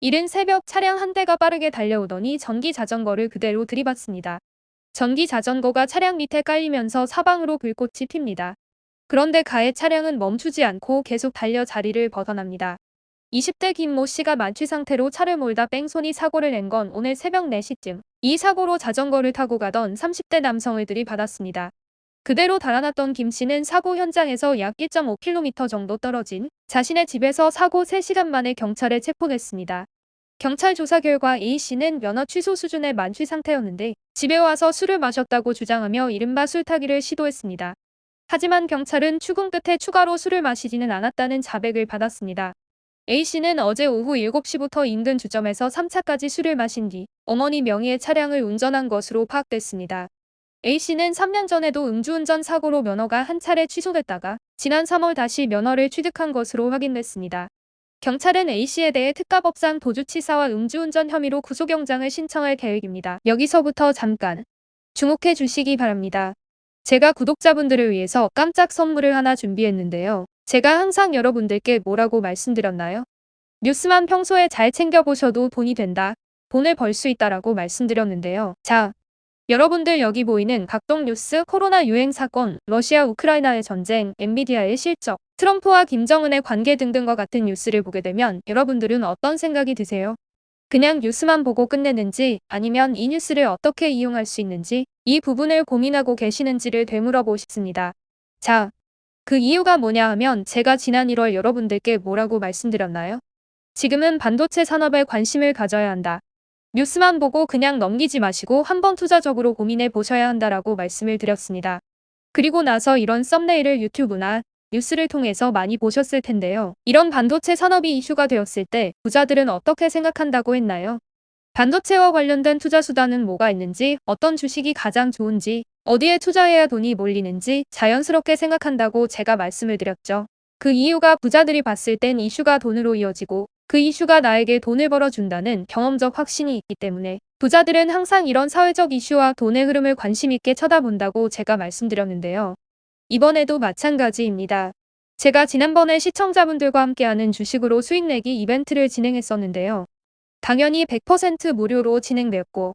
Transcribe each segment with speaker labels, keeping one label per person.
Speaker 1: 이른 새벽 차량 한 대가 빠르게 달려오더니 전기 자전거를 그대로 들이받습니다. 전기 자전거가 차량 밑에 깔리면서 사방으로 불꽃이 핍니다. 그런데 가해 차량은 멈추지 않고 계속 달려 자리를 벗어납니다. 20대 김모 씨가 만취 상태로 차를 몰다 뺑소니 사고를 낸 건 오늘 새벽 4시쯤. 이 사고로 자전거를 타고 가던 30대 남성을 들이받았습니다. 그대로 달아났던 김 씨는 사고 현장에서 약 1.5km 정도 떨어진 자신의 집에서 사고 3시간 만에 경찰에 체포됐습니다. 경찰 조사 결과 A 씨는 면허 취소 수준의 만취 상태였는데 집에 와서 술을 마셨다고 주장하며 이른바 술 타기를 시도했습니다. 하지만 경찰은 추궁 끝에 추가로 술을 마시지는 않았다는 자백을 받았습니다. A씨는 어제 오후 7시부터 인근 주점에서 3차까지 술을 마신 뒤 어머니 명의의 차량을 운전한 것으로 파악됐습니다. A씨는 3년 전에도 음주운전 사고로 면허가 한 차례 취소됐다가 지난 3월 다시 면허를 취득한 것으로 확인됐습니다. 경찰은 A씨에 대해 특가법상 도주치사와 음주운전 혐의로 구속영장을 신청할 계획입니다. 여기서부터 잠깐 주목해 주시기 바랍니다. 제가 구독자분들을 위해서 깜짝 선물을 하나 준비했는데요. 제가 항상 여러분들께 뭐라고 말씀드렸나요? 뉴스만 평소에 잘 챙겨보셔도 돈이 된다. 돈을 벌 수 있다라고 말씀드렸는데요. 자, 여러분들 여기 보이는 각종 뉴스, 코로나 유행 사건, 러시아 우크라이나의 전쟁, 엔비디아의 실적, 트럼프와 김정은의 관계 등등과 같은 뉴스를 보게 되면 여러분들은 어떤 생각이 드세요? 그냥 뉴스만 보고 끝내는지 아니면 이 뉴스를 어떻게 이용할 수 있는지 이 부분을 고민하고 계시는지를 되물어보고 싶습니다. 자, 그 이유가 뭐냐 하면 제가 지난 1월 여러분들께 뭐라고 말씀드렸나요? 지금은 반도체 산업에 관심을 가져야 한다. 뉴스만 보고 그냥 넘기지 마시고 한번 투자적으로 고민해 보셔야 한다라고 말씀을 드렸습니다. 그리고 나서 이런 썸네일을 유튜브나 뉴스를 통해서 많이 보셨을 텐데요. 이런 반도체 산업이 이슈가 되었을 때 부자들은 어떻게 생각한다고 했나요? 반도체와 관련된 투자 수단은 뭐가 있는지, 어떤 주식이 가장 좋은지, 어디에 투자해야 돈이 몰리는지 자연스럽게 생각한다고 제가 말씀을 드렸죠. 그 이유가 부자들이 봤을 땐 이슈가 돈으로 이어지고 그 이슈가 나에게 돈을 벌어준다는 경험적 확신이 있기 때문에 부자들은 항상 이런 사회적 이슈와 돈의 흐름을 관심 있게 쳐다본다고 제가 말씀드렸는데요. 이번에도 마찬가지입니다. 제가 지난번에 시청자분들과 함께하는 주식으로 수익 내기 이벤트를 진행했었는데요. 당연히 100% 무료로 진행되었고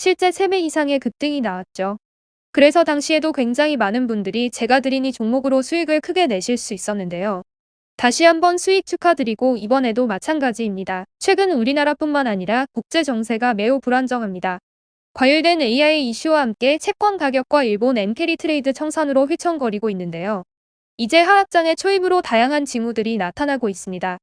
Speaker 1: 실제 3배 이상의 급등이 나왔죠. 그래서 당시에도 굉장히 많은 분들이 제가 드린 이 종목으로 수익을 크게 내실 수 있었는데요. 다시 한번 수익 축하드리고 이번에도 마찬가지입니다. 최근 우리나라뿐만 아니라 국제 정세가 매우 불안정합니다. 과열된 AI 이슈와 함께 채권 가격과 일본 엔캐리 트레이드 청산으로 휘청거리고 있는데요. 이제 하락장의 초입으로 다양한 징후들이 나타나고 있습니다.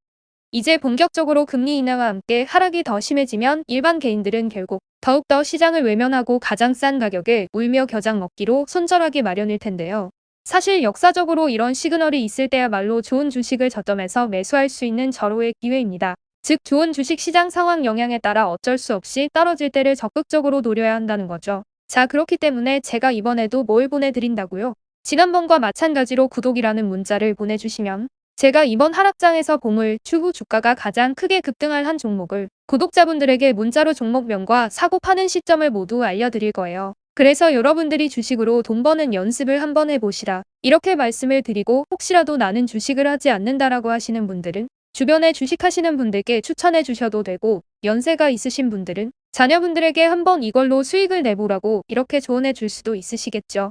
Speaker 1: 이제 본격적으로 금리 인하와 함께 하락이 더 심해지면 일반 개인들은 결국 더욱더 시장을 외면하고 가장 싼 가격에 울며 겨장 먹기로 손절하기 마련일 텐데요. 사실 역사적으로 이런 시그널이 있을 때야말로 좋은 주식을 저점에서 매수할 수 있는 절호의 기회입니다. 즉 좋은 주식 시장 상황 영향에 따라 어쩔 수 없이 떨어질 때를 적극적으로 노려야 한다는 거죠. 자 그렇기 때문에 제가 이번에도 뭘 보내드린다고요? 지난번과 마찬가지로 구독이라는 문자를 보내주시면 제가 이번 하락장에서 보물, 추후 주가가 가장 크게 급등할 한 종목을 구독자분들에게 문자로 종목명과 사고 파는 시점을 모두 알려드릴 거예요. 그래서 여러분들이 주식으로 돈 버는 연습을 한번 해보시라. 이렇게 말씀을 드리고 혹시라도 나는 주식을 하지 않는다라고 하시는 분들은 주변에 주식하시는 분들께 추천해 주셔도 되고 연세가 있으신 분들은 자녀분들에게 한번 이걸로 수익을 내보라고 이렇게 조언해 줄 수도 있으시겠죠.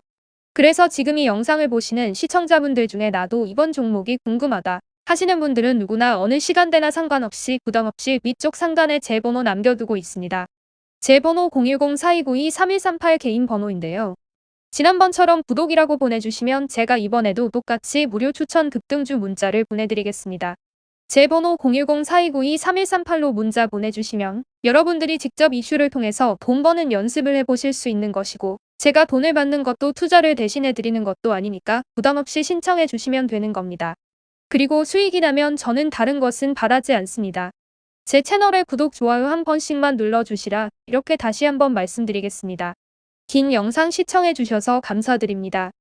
Speaker 1: 그래서 지금 이 영상을 보시는 시청자분들 중에 나도 이번 종목이 궁금하다 하시는 분들은 누구나 어느 시간대나 상관없이 부담없이 위쪽 상단에 제 번호 남겨두고 있습니다. 제 번호 010-4292-3138 개인 번호인데요. 지난번처럼 구독이라고 보내주시면 제가 이번에도 똑같이 무료 추천 급등주 문자를 보내드리겠습니다. 제 번호 010-4292-3138로 문자 보내주시면 여러분들이 직접 이슈를 통해서 돈 버는 연습을 해보실 수 있는 것이고 제가 돈을 받는 것도 투자를 대신해 드리는 것도 아니니까 부담없이 신청해 주시면 되는 겁니다. 그리고 수익이 나면 저는 다른 것은 바라지 않습니다. 제 채널에 구독, 좋아요 한 번씩만 눌러주시라 이렇게 다시 한번 말씀드리겠습니다. 긴 영상 시청해 주셔서 감사드립니다.